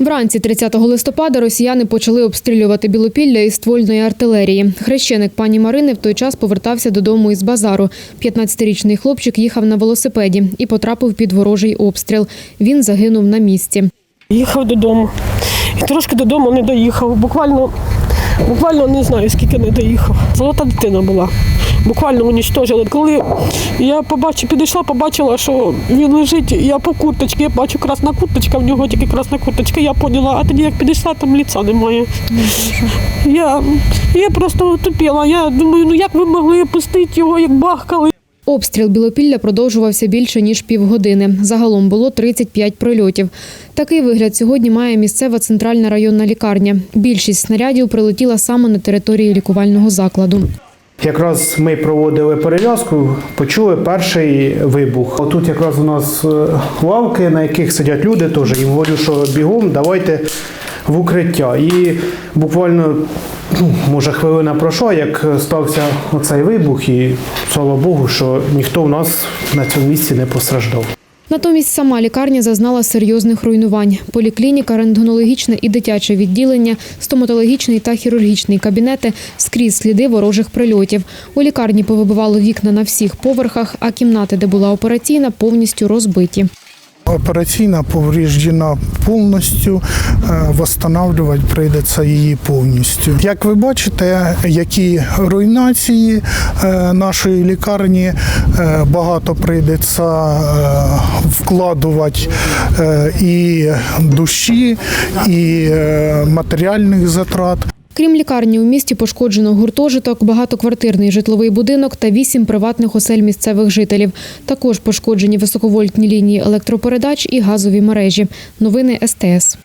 Вранці 30 листопада росіяни почали обстрілювати Білопілля із ствольної артилерії. Хрещеник пані Марини в той час повертався додому із базару. 15-річний хлопчик їхав на велосипеді і потрапив під ворожий обстріл. Він загинув на місці. Їхав додому. І трошки додому не доїхав. Буквально, буквально не знаю, скільки не доїхав. Золота дитина була. Буквально унічтожили. Коли я побачив, підійшла, побачила, що він лежить, я по курточці, я бачу красна курточка, в нього тільки красна курточка, я поняла, а тоді як підійшла, там ліца немає. Я, я просто тупіла. Я думаю, ну як ви могли пустити його, як бахкали. Обстріл Білопілля продовжувався більше ніж півгодини. Загалом було 35 прильотів. Такий вигляд сьогодні має місцева центральна районна лікарня. Більшість снарядів прилетіла саме на території лікувального закладу. Якраз ми проводили перев'язку, почули перший вибух. Тут якраз у нас е, лавки, на яких сидять люди, теж їм говорю, що бігом давайте в укриття. І буквально, ну, може, хвилина пройшла, як стався оцей вибух, і слава Богу, що ніхто в нас на цьому місці не постраждав. Натомість сама лікарня зазнала серйозних руйнувань. Поліклініка, рентгенологічне і дитяче відділення, стоматологічний та хірургічний кабінети скрізь сліди ворожих прильотів. У лікарні повибивало вікна на всіх поверхах, а кімнати, де була операційна, повністю розбиті. Операційна повреждена повністю, е, восстанавливати прийдеться її повністю. Як ви бачите, які руйнації е, нашої лікарні е, багато прийдеться вкладувати і душі, і матеріальних затрат. Крім лікарні, у місті пошкоджено гуртожиток, багатоквартирний житловий будинок та вісім приватних осель місцевих жителів. Також пошкоджені високовольтні лінії електропередач і газові мережі. Новини СТС.